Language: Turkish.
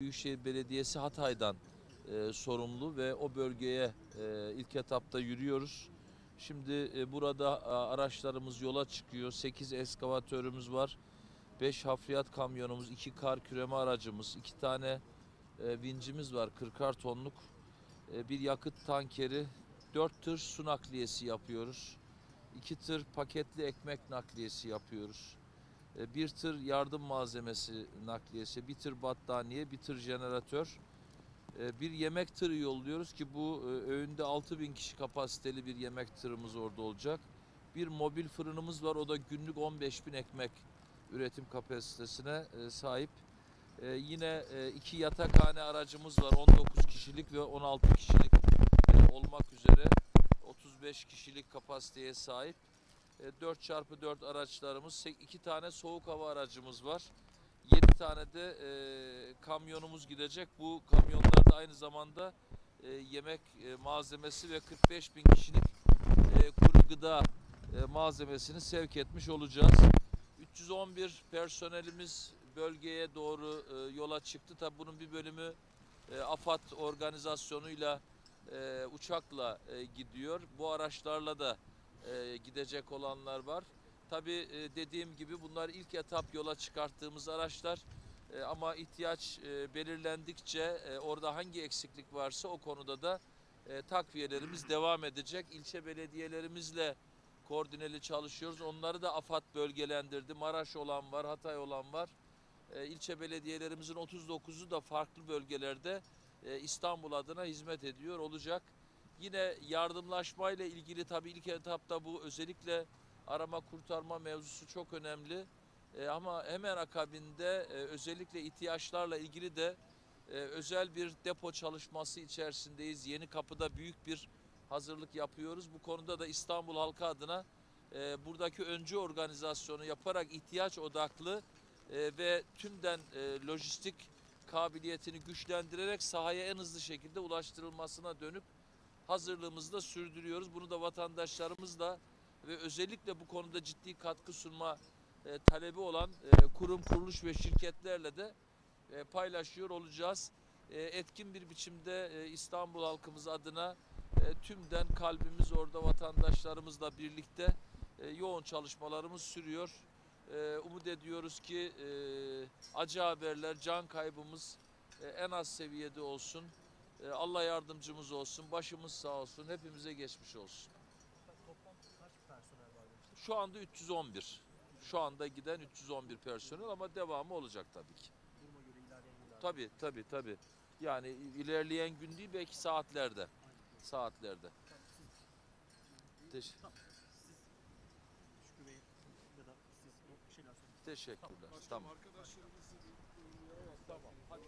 Büyükşehir Belediyesi Hatay'dan e, sorumlu ve o bölgeye e, ilk etapta yürüyoruz. Şimdi e, burada a, araçlarımız yola çıkıyor. 8 eskavatörümüz var. 5 hafriyat kamyonumuz, 2 kar küreme aracımız, 2 tane e, vincimiz var 40'ar tonluk. E, bir yakıt tankeri, 4 tır su nakliyesi yapıyoruz. 2 tır paketli ekmek nakliyesi yapıyoruz. E, bir tır yardım malzemesi nakliyesi, bir tır battaniye, bir tır jeneratör, e, bir yemek tırı yolluyoruz ki bu e, öğünde 6000 kişi kapasiteli bir yemek tırımız orada olacak. Bir mobil fırınımız var o da günlük 15.000 ekmek üretim kapasitesine sahip. Yine iki yatakhane aracımız var 19 kişilik ve 16 kişilik olmak üzere 35 kişilik kapasiteye sahip. 4x4 araçlarımız, 2 tane soğuk hava aracımız var. 7 tane de e, kamyonumuz gidecek. Bu kamyonlarda aynı zamanda e, yemek e, malzemesi ve 45 bin kişilik e, kuru gıda e, malzemesini sevk etmiş olacağız. 311 personelimiz bölgeye doğru e, yola çıktı. Tabi bunun bir bölümü e, AFAD organizasyonuyla e, uçakla e, gidiyor. Bu araçlarla da e, gidecek olanlar var. Tabii e, dediğim gibi bunlar ilk etap yola çıkarttığımız araçlar. E, ama ihtiyaç e, belirlendikçe e, orada hangi eksiklik varsa o konuda da takviyelerimiz devam edecek. İlçe belediyelerimizle koordineli çalışıyoruz. Onları da AFAD bölgelendirdi. Maraş olan var, Hatay olan var. E, ilçe belediyelerimizin 39'u da farklı bölgelerde İstanbul adına hizmet ediyor olacak. Yine yardımlaşmayla ilgili tabii ilk etapta bu özellikle arama kurtarma mevzusu çok önemli. E, ama hemen akabinde e, özellikle ihtiyaçlarla ilgili de e, özel bir depo çalışması içerisindeyiz. Yeni kapıda büyük bir hazırlık yapıyoruz. Bu konuda da İstanbul halkı adına e, buradaki öncü organizasyonu yaparak ihtiyaç odaklı e, ve tümden e, lojistik kabiliyetini güçlendirerek sahaya en hızlı şekilde ulaştırılmasına dönük hazırlığımızı da sürdürüyoruz. Bunu da vatandaşlarımızla ve özellikle bu konuda ciddi katkı sunma e, talebi olan e, kurum, kuruluş ve şirketlerle de e, paylaşıyor olacağız. E, etkin bir biçimde e, İstanbul halkımız adına e, tümden kalbimiz orada vatandaşlarımızla birlikte e, yoğun çalışmalarımız sürüyor. E, umut ediyoruz ki e, acı haberler, can kaybımız e, en az seviyede olsun. E, Allah yardımcımız olsun, başımız sağ olsun, hepimize geçmiş olsun. Şu anda 311. Şu anda giden 311 personel ama devamı olacak tabii ki. Duruma göre ilerleyen. Tabii tabii tabii. Yani ilerleyen gün değil belki saatlerde. Saatlerde. Teşekkürler. Tamam. Arkadaşlarımızı Tamam. Hadi.